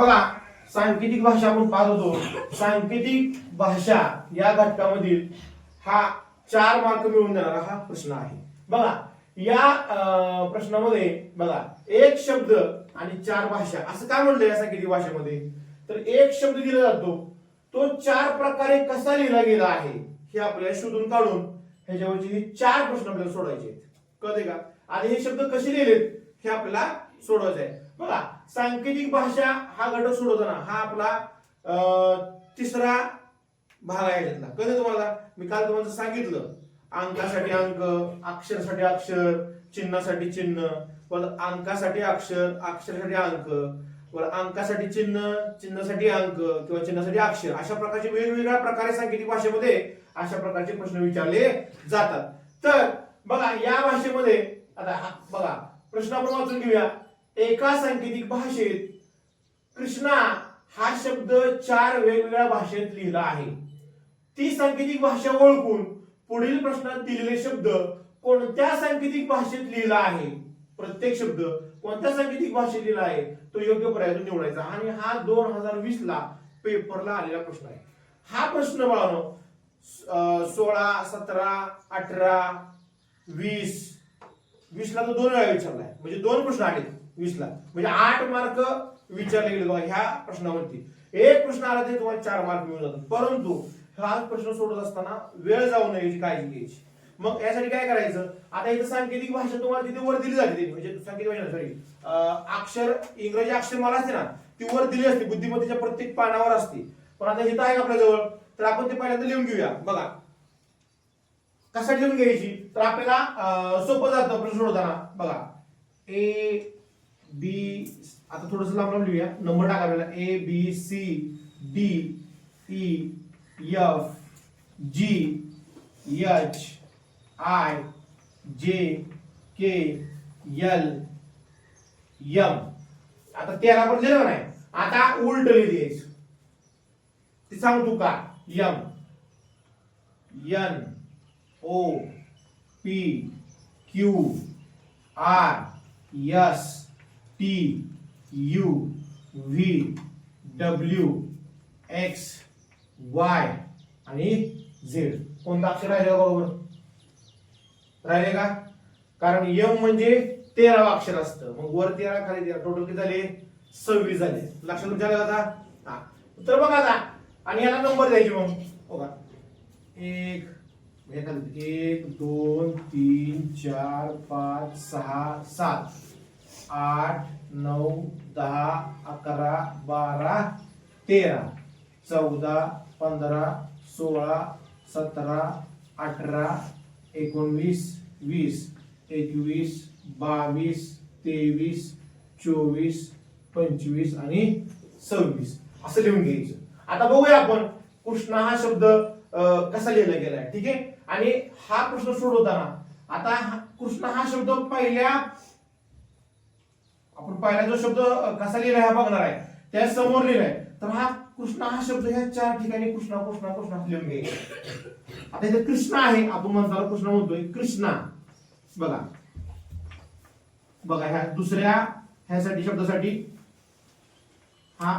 बघा सांकेतिक भाषा आपण पाहत होतो. सांकेतिक भाषा या घटकामधील हा चार मार्क मिळवून देणारा हा प्रश्न आहे. बघा या प्रश्नामध्ये बघा एक शब्द आणि चार भाषा. असं काय म्हणलं या सांकेतिक भाषेमध्ये? तर एक शब्द दिला जातो. तो चार प्रकारे कसा लिहिला गेला आहे हे आपल्याला शोधून काढून ह्याच्यावरचे हे चार प्रश्न आपल्याला सोडायचे आहेत. कळते का? आणि हे शब्द कसे लिहिलेत हे आपल्याला सोडवायचं आहे. बघा सांकेतिक भाषा हा घटक सोडवताना हा आपला तिसरा भाग आहे त्यातला. कधी तुम्हाला? मी काल तुम्हाला सांगितलं अंकासाठी अंक अक्षरसाठी अक्षर चिन्हासाठी चिन्ह परत अंकासाठी अक्षर अक्षरासाठी अंक परत अंकासाठी चिन्ह चिन्हासाठी अंक किंवा चिन्हासाठी अक्षर. अशा प्रकारचे वेगवेगळ्या प्रकारे सांकेतिक भाषेमध्ये अशा प्रकारचे प्रश्न विचारले जातात. तर बघा या भाषेमध्ये आता बघा प्रश्न आपण वाचून घेऊया. एका सांकेतिक भाषेत कृष्णा हा शब्द चार वेगवेगळ्या भाषेत लिहिला आहे. ती सांकेतिक भाषा ओळखून पुढील प्रश्नात दिलेले शब्द कोणत्या सांकेतिक भाषेत लिहिला आहे? प्रत्येक शब्द कोणत्या सांकेतिक भाषेत लिहिला आहे? तो योग्य पर्याय निवडायचा. आणि हा दोन हजार वीस ला पेपरला आलेला प्रश्न आहे. हा प्रश्न बाळानो सोळा सतरा अठरा वीस. वीस ला तो दोन वेळा विचारलाय. म्हणजे दोन प्रश्न आहेत. वीस ला म्हणजे आठ मार्क विचारले गेले बघा ह्या प्रश्नावरती. एक प्रश्न आला तरी तुम्हाला चार मार्क मिळून जातात. परंतु हा प्रश्न सोडत असताना वेळ जाऊ नये याची काळजी घ्यायची. मग यासाठी काय करायचं? आता इथं सांकेतिक भाषा तुम्हाला तिथे वर दिली जाते म्हणजे सांकेतिक भाषा सॉरी अक्षर इंग्रजी अक्षर मला असते ना ती वर दिली असते. बुद्धिमत्तेच्या प्रत्येक पानावर असते. पण आता इथं आहे आपल्या जवळ. तर आपण ते पहिल्यांदा लिहून घेऊया. बघा. कसा लिहून घ्यायची? तर आपल्याला सोपं जातं प्रश्न होताना बघा. ए बी आता थोडस लांब लांब लिहूया. नंबर टाका आपल्याला. A B C D E F G H I J K L M आता तेरा पण लिहिलं नाही? आता उलट लिहायचं ते सांगतो का? M N O P Q R S T U V W X Y आणि झेड कोणतं अक्षर राहिले बरोबर राहिले का? कारण यम म्हणजे तेरावं अक्षर असतं. मग वर तेरा खाली तेरा. टोटल किती झाले? सव्वीस झाले. लक्षात तुमच्या आलं का आता? हा. तर बघा आता. आणि याला नंबर द्यायचे मग. हो बघा एक. एक दोन तीन चार पाच सहा सात. आठ नऊ दहा अकरा बारा तेरा चौदा पंधरा सोळा सतरा अठरा एकोणवीस वीस एकवीस बावीस तेवीस चोवीस पंचवीस आणि सव्वीस. असं लिहून घ्यायचं. आता बघूया आपण कृष्ण हा शब्द कसा लिहिला गेलाय? ठीक आहे? आणि हा प्रश्न सोडवताना आता हा- कृष्ण हा शब्द पहिल्या आपण पहिला जो शब्द कसा लिहिला हा बघणार आहे. त्या समोर लिहिलाय तर हा कृष्ण हा शब्द ह्या चार ठिकाणी कृष्णा कृष्णा कृष्णा लिहून घे आता इथे कृष्ण आहे. आपण म्हणताना कृष्ण म्हणतोय. कृष्णा. बघा. बघा ह्या दुसऱ्या ह्यासाठी शब्दासाठी. हा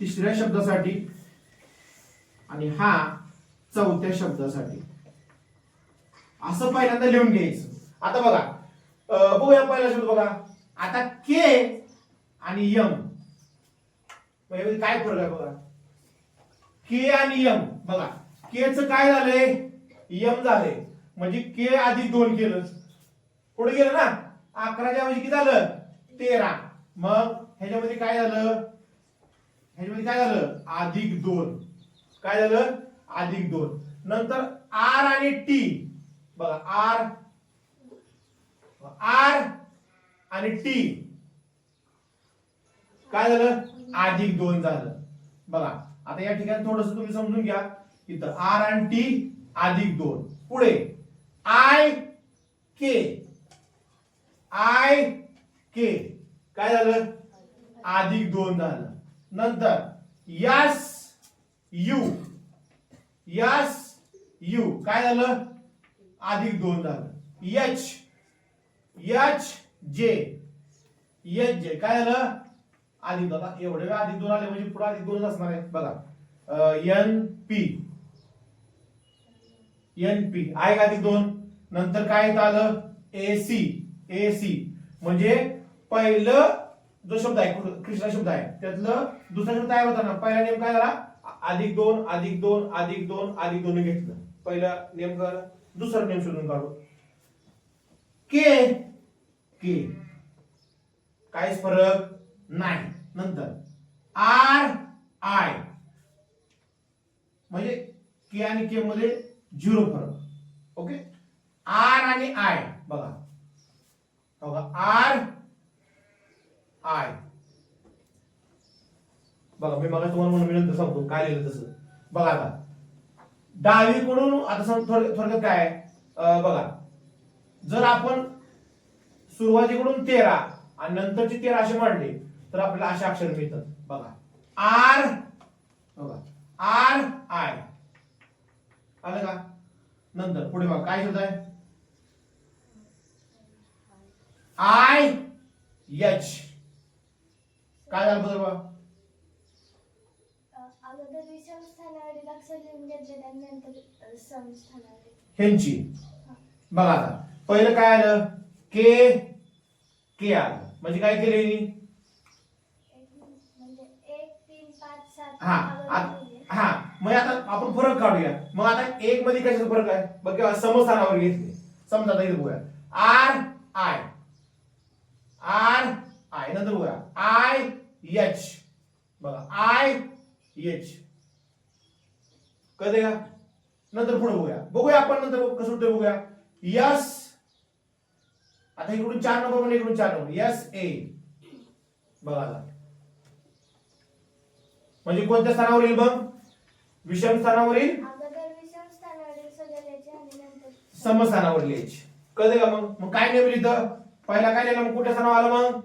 तिसऱ्या शब्दासाठी. आणि हा चौथ्या शब्दासाठी. असं पहिल्यांदा लिहून घ्यायचं. आता बघा. बघूया पहिला शब्द बघा. आता के आणि यम यामध्ये काय फरक आहे बघा? के आणि यम बघा के च काय झालंय? यम झालंय. म्हणजे के अधिक दोन केलं. पुढे गेलं ना? अकराच्या म्हणजे किती झालं? तेरा. मग ह्याच्यामध्ये काय झालं? ह्याच्यामध्ये काय झालं? अधिक दोन. काय झालं? अधिक दोन. नंतर आर आणि टी बघा आर आर आणि टी काय झालं? अधिक दोन झालं. बघा आता या ठिकाणी थोडस तुम्ही समजून घ्या. इथं आर आणि टी अधिक दोन. पुढे. आय के आय के काय झालं? अधिक दोन झालं. नंतर यस यू यस यू काय झालं? अधिक दोन झालं. H H J H J काय झालं आधी बघा एवढे वेळा आधी दोन आले म्हणजे पुढे आधी दोनच असणार आहे. बघा. एन पी एन पी आहे का अधिक दोन? नंतर काय येत आलं? ए सी ए सी म्हणजे पहिलं जो शब्द आहे कृष्णा शब्द आहे त्यातलं दुसरा शब्द तयार होताना पहिला नेम काय झाला? अधिक दोन अधिक दोन अधिक दोन अधिक दोन घेतलं. पहिला नेम काय दुसरा नेम शोधून काढू. के के काहीच फरक नाही. नंतर आर आय. म्हणजे के आणि के मध्ये झिरो फरक. ओके? आर आणि आय. बघा. बघा. R I. बघा मी बघा तुम्हाला म्हणून मी सांगतो काय लिहिलं तसं. बघा आता. डावीकडून आता सांग थोडक्यात काय बघा. जर आपण सुरुवातीकडून तेरा आणि नंतरची तेरा असे मांडले तर आपल्याला असे अक्षर मिळतात. बघा. आर. बघा. R I. आलं का? नंतर. पुढे बघा. काय शब्द आहे आय एच काय झालं स्थानावरील ह्यांची. बघा आता. पहिलं काय आलं? के के आर म्हणजे काय केलं यांनी? हा अगोदर हा. मग आता आपण फरक काढूया. मग आता एक मध्ये कशाचा फरक आहे? बघ किंवा समस्थानावर घेतले. समजा आता इथे बघूया. R I. R I. नंतर बघूया. आय एच बघा. आय एच कळते का? नंतर पुढे बघूया. बघूया आपण नंतर कसं होतं बघूया. यस. आता इकडून चार नंबर म्हणजे इकडून चार नंबर. यस ए बघा म्हणजे कोणत्या स्थानावर येईल बघ? विषम स्थानावर येईल समस्थानावर लिहायची कळते का मग? मग काय नेम इथं पहिला काय लिहिलं मग? कुठल्या स्थानावर आला मग?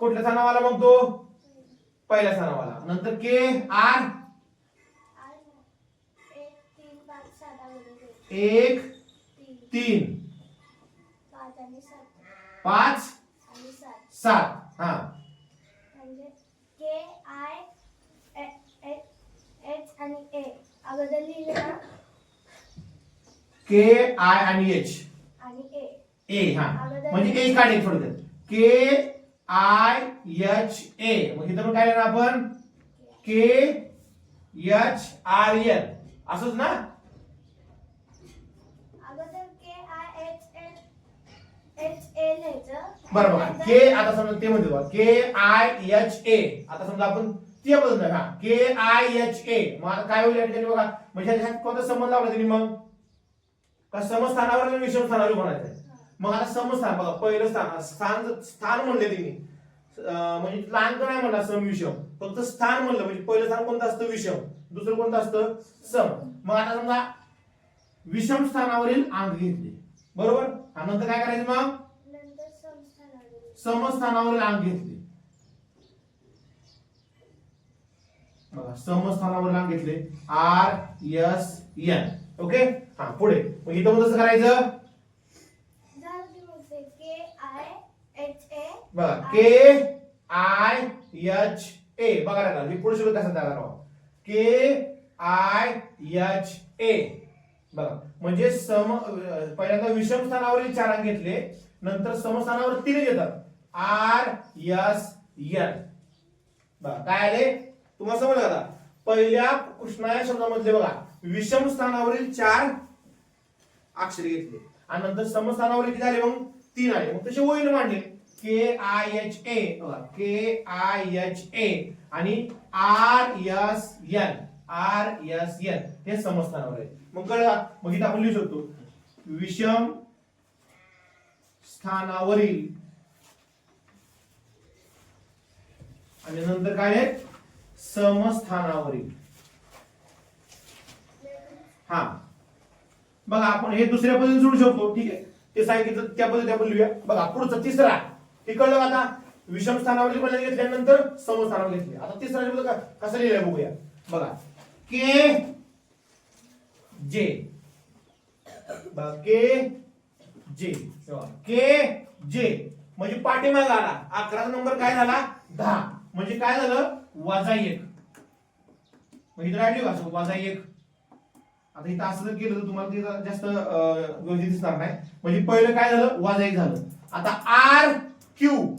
कुठल्या स्थानावर आला मग तो? पहिल्या स्थानावर आला. नंतर के आर एक तीन पाच सात अगोदर लिहिले. एक तीन तीन पाच आणि सात पाच सात. हा. म्हणजे के आय एच आणि ए. अगोदर लिहिले ना? के आय आणि एच. आणि ए. ए हा. म्हणजे ए काढे थोडक्यात. K I H A. मग इथं पण काय आपण? के. H R L. असंच ना अगोदर K I H L H A लिहायचं बरं बघा के आता समजा ते म्हणते बघा के आय एच ए आता समजा आपण ते बदलतो हा. के आय एच ए मग काय होईल या ठिकाणी बघा म्हणजे ह्याच्यात कोणता संबंध लावला त्यांनी मग? का समस्थानावर विषमस्थानावर विषम स्थानावर म्हणायचं मग आता समस्थान बघा पहिलं स्थान स्थान स्थान म्हणले त्यांनी म्हणजे लांक नाही म्हणला सम विषम. फक्त स्थान म्हणलं म्हणजे पहिलं स्थान कोणतं असतं? विषम. दुसरं कोणतं असतं? सम. मग आता समजा विषम स्थानावरील अंग घेतले. बरोबर? आणि नंतर काय करायचं मग? समस्थानावर समस्थानावरील अंक घेतले. बघा समस्थानावर अंक घेतले. आर एस एन ओके हा पुढे. मग इथं मग कसं करायचं. के आय एच ए बघा के आय एच ए बघा ना मी पुढे शब्द कसा तयार के आय एच ए बघा म्हणजे सम पहिल्यांदा विषम स्थानावरील चार अंक घेतले. नंतर समस्थानावर तीन घेतात आर एस एन काय आले? तुम्हाला समजलं का आता? पहिल्या कृष्णा या शब्दामधले बघा विषम स्थानावरील चार अक्षरे घेतले. आणि नंतर समस्थानावर किती आले मग? तीन आले. मग तसे ओळीने मांडले. K I H A K I H A आणि R S N R S N हे समस्थानावर आहे. मग कळला मग इथं आपण लिहू शकतो. विषम स्थानावरील आणि नंतर काय आहे? समस्थानावरील हा. बघा आपण हे दुसऱ्या पद्धतीने सोडू शकतो. ठीक आहे. ते सांगितलं त्या पद्धतीने आपण लिहूया. बघा पुढचं तिसरा. हे कळलं आता? विषम स्थानावरील पद्धती घेतल्यानंतर समस्थानावर घेतले. आता तिसरा कसा लिहिलाय बघूया. बघा. के जे. के जे. के जे. म्हणजे पाठीमाग आला. अकराचा नंबर काय झाला? दहा. म्हणजे काय झालं? वजा एक. मग इथं राहिली वाचा वजा एक. आता इथं असं जर केलं तर तुम्हाला तिथं जास्त अं, व्यवस्थित दिसणार नाही. म्हणजे पहिलं काय झालं? वजा एक झालं. आता आर क्यू.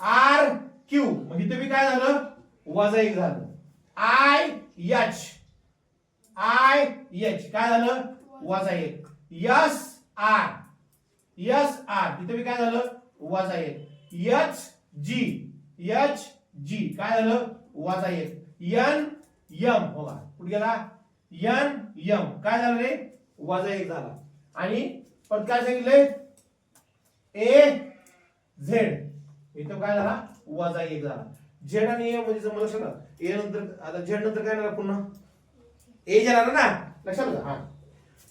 R Q. मग इथं बी काय झालं? वजा एक झालं. आय एच आय एच काय झालं? वजा एक. S R. S R. इथं बी काय झालं? वजा एक. H G. H G. काय झालं? वजा एक. N M. बघा. कुठे गेला? N M. काय झालं रे? वजा एक झाला. आणि परत काय सांगितलंय? A Z. इथं काय झाला? वजा एक झाला. झेड आणि ए म्हणजे समजा लक्षात ए नंतर आता झेड नंतर काय येणार पुन्हा? ए झाला ना? लक्षात आलं? हा.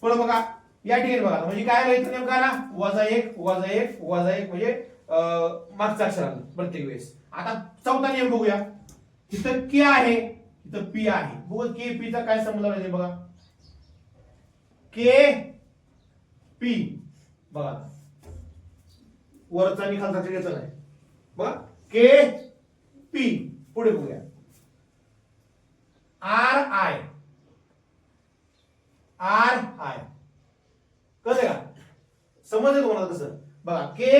पुढे बघा. या ठिकाणी बघा. म्हणजे काय आलं? इथं नेमकं आला? वजा एक वजा एक वजा एक म्हणजे मागचा अक्षर आलं. प्रत्येक वेळेस. आता चौथा नियम बघूया. इथं के आहे इथं पी आहे. बघू के पी चा काय संबंध पाहिजे बघा. के पी बघा. वरचा आणि खालचा घेतला नाही. बघा. के पी पुढे बघूया. आर आय आर आय कसं का? समजलं तुम्हाला कसं बघा. के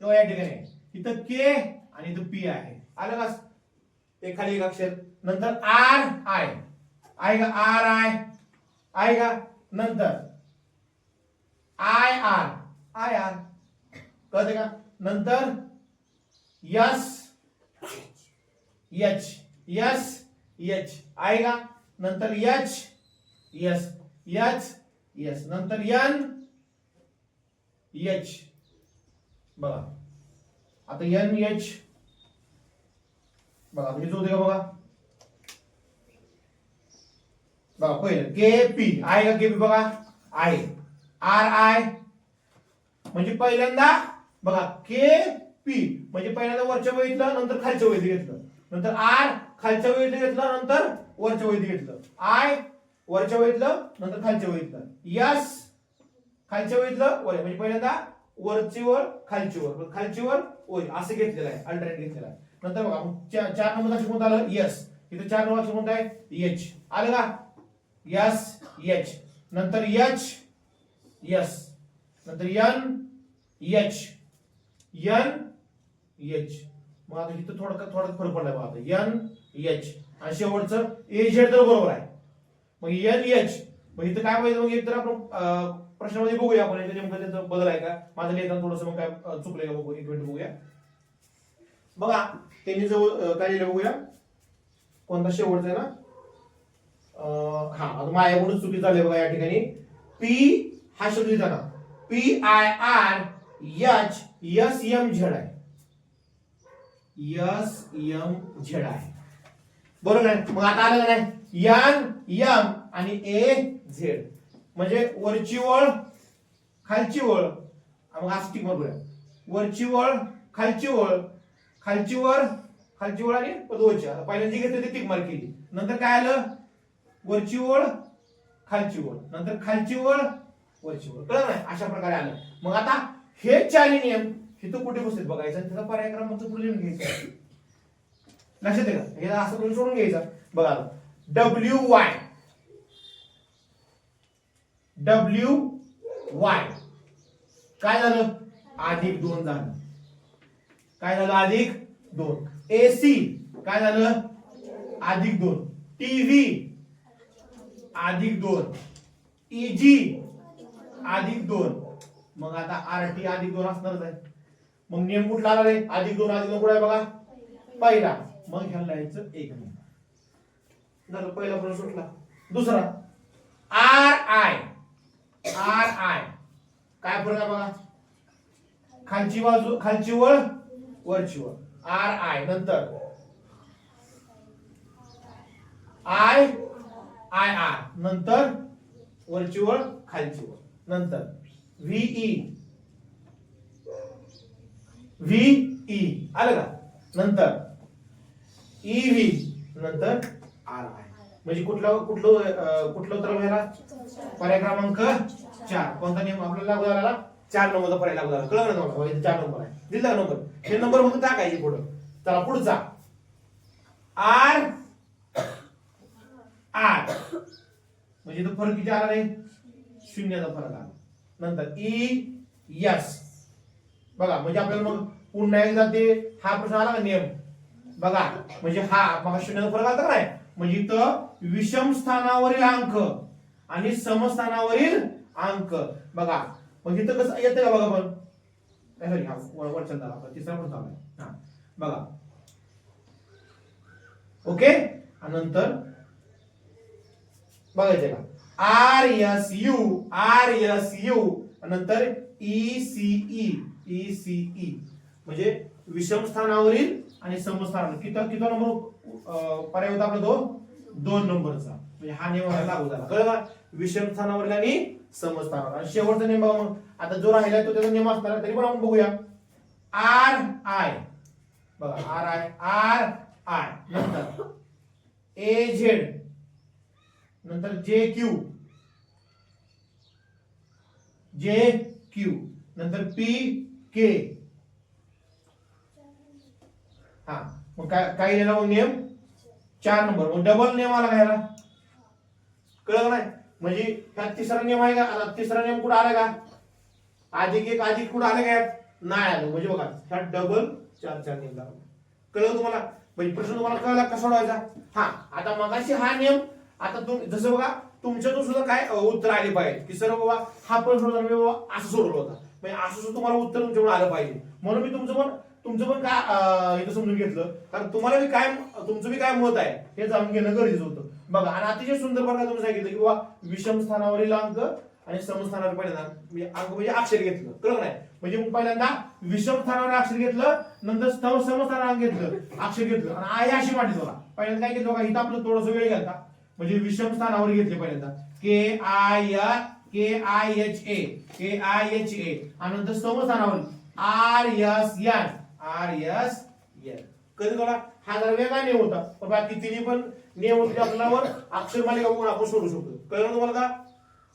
या ठिकाणी. इथं के आणि इथं पी आहे. आलं का? एक खाली एक अक्षर. नंतर आर आय आहे आर आय आहे का? नंतर. आय आर आय आर कळते का? नंतर यस एच यस एच आहे का? नंतर एच यस एच यस नंतर एन एच बघा. आता एन बघा म्हणजे जो का बघा बघा पहिलं के पी आय का के पी बघा आय आर आय म्हणजे पहिल्यांदा बघा के पी म्हणजे पहिल्यांदा वरच्या वहीतलं नंतर खालच्या वहीत घेतलं नंतर आर खालच्या वहीत घेतलं नंतर वरच्या वहीत घेतलं आय वरच्या वहीतलं नंतर खालच्या वहीतलं यस खालच्या वहीतलं वर म्हणजे पहिल्यांदा वरची वर खालची वर खालची वर असं घेतलेलं आहे अल्टरनेट घेतलेलं आहे नंतर बघा चा- चार नंबर अक्षर कोणतं आलं? यस इथं चार नंबर अक्षर कोणतं आहे? एच आलं का? यस एच नंतर एच यस नंतर एन एच एन एच मग आता इथं थोडं थोडा फरक पडलाय बघा आता. एन एच आणि शेवटचं ए झेड तर बरोबर आहे. मग एन एच मग इथं काय पाहिजे मग एक तर आपण प्रश्नामध्ये बघूया आपण. नेमकं त्याचं बदल आहे का? माझं लिहिताना थोडस मग काय चुकलंय का बघू? एक मिनिट बघूया. बघा त्यांनी जवळ काय लिहिलं बघूया? कोणता शेवटचा आहे ना? हा आता माझ्याकडून चुकी झाली बघा या ठिकाणी. पी हा शब्द लिहिताना P I R H S M Z आहे एस एम झेड आहे बरोबर आहे? मग आता आलं नाही? एन एम आणि ए झेड. म्हणजे वरची ओळ खालची ओळ. मग आस्टिक टिक वरची ओळ खालची ओळ खालची वर खालची ओळ आणि परत वरची पहिल्यांदा जी घेतली ती टिक मार्क केली. नंतर काय आलं? वरची ओळ खालची ओळ नंतर खालची ओळ वरची ओळ कळलं नाही? अशा प्रकारे आलं. मग आता हे चारही नियम हे तो कुठे बसतात बघायचं? त्याचा पर्याय क्रमांक पुढे लिहून घ्यायचा. लक्षात आहे का हे असं करून सोडून घ्यायचं. बघा डब्ल्यू वाय डब्ल्यू वाय काय झालं? अधिक दोन झालं. काय झालं अधिक दोन? एसी काय झालं? अधिक दोन. टीव्ही अधिक दोन. इजी अधिक दोन. मग आता आर टी अधिक दोन असणारच आहे. मग नियम कुठला आला रे अधिक दोन अधिक दोन कुठे बघा? पहिला. मग ह्याला यायचं एक झालं पहिला प्रश्न सुटला. दुसरा. आर आय आर आय काय फरक आहे बघा? खालची बाजू खालची वळ वरची वळ आर आय नंतर. I I R. नंतर वरची वळ खालची वळ नंतर व्हीई व्हीई आलं का? नंतर. ईव्ही नंतर आर आय. म्हणजे कुठलं कुठलं कुठलं उत्तर घ्यायला पर्याय क्रमांक चार. कोणता नियम आपल्याला लागू झाला चार नंबरचा पर्याय लागू झाला कळलं ना इथे चार नंबर आहे. दिला नंबर हे नंबर मग टाकायचे पुढं. चला पुढचा आर. आठ म्हणजे तो फरक किती आला रे? शून्याचा फरक आला. नंतर e, ई यस बघा म्हणजे आपल्याला मग पुन्हा एकदा ते हा प्रश्न आला का नियम? बघा म्हणजे हा मग शून्याचा फरक आला तर नाही म्हणजे इथं विषम स्थानावरील अंक आणि समस्थानावरील अंक. बघा मग इथं कसं येतं का बघा पण? सॉरी हा वर- आपला तिसरा पण चालू आहे. हा बघा. ओके नंतर? बघायचं का? R S U R S U नंतर E C E E C E म्हणजे विषम स्थानावरील आणि समस्थानावरील किती किती नंबर पर्याय होता आपला तो? दोन नंबरचा म्हणजे हा नियम लागू झाला. कळलं का? विषम स्थानावरील आणि समजता. आणि शेवटचा नियम बघा मग. आता जो राहिला तो त्याचा नियम असणार तरी पण आपण बघूया. आर आय बघा आर आय आर आय नंतर. ए झेड नंतर जे क्यू जे क्यू नंतर पी के हा मग काय काय लिहिला मग नियम? चार नंबर. मग डबल नियम आला का कळलं नाही? म्हणजे ह्या तिसरा नियम आहे का? आता तिसरा नियम कुठं आला का? अधिक एक अधिक कुठं आलं का? नाही आलं. म्हणजे बघा ह्या डबल चार चार नियम लागला कळलं तुम्हाला? म्हणजे प्रश्न तुम्हाला कळला कसा सोडवायचा? हा आता मगाशी हा नियम आता तुम्ही जसं बघा तुमच्यातून सुद्धा काय उत्तर आले पाहिजे. की सर बाबा हा प्रश्न सोडला मी बाबा असं सोडवलं होता. म्हणजे असं सुद्धा तुम्हाला उत्तर तुमच्याकडे आलं पाहिजे. म्हणून मी तुमचं पण तुमचं पण काय इथं समजून घेतलं? कारण तुम्हाला बी काय तुमचं बी काय मत आहे हे जाणून घेणं गरजेचं होतं. बघा आणि अतिशय सुंदर प्रकारे तुम्ही सांगितलं की बाबा विषम स्थानावरील अंक आणि समस्थानावर पहिल्यांदा. म्हणजे अंक म्हणजे अक्षर घेतलं. कळलं नाही? म्हणजे पहिल्यांदा विषम स्थानावर अक्षर घेतलं नंतर स्तव समस्थानावर अंक घेतलं अक्षर घेतलं. आणि आय अशी वाटली तुला पहिल्यांदा काय घेतलं का इथं आपलं थोडस वेळ घालता म्हणजे विषम स्थानावर घेतले पहिल्यांदा. K I K I H A K I H A आणि नंतर समस्थानावर R S N R S N कधी बघा हा जरा वेगाने होता. पण बाकी तिन्ही पण नियमोपलनावर अक्षर मालिका बघून आपण सोडू शकतो. कळलं तुम्हाला का?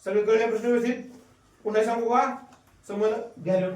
सगळे कळले प्रश्न व्यवस्थित? पुन्हा सांगू का? समज घ्या.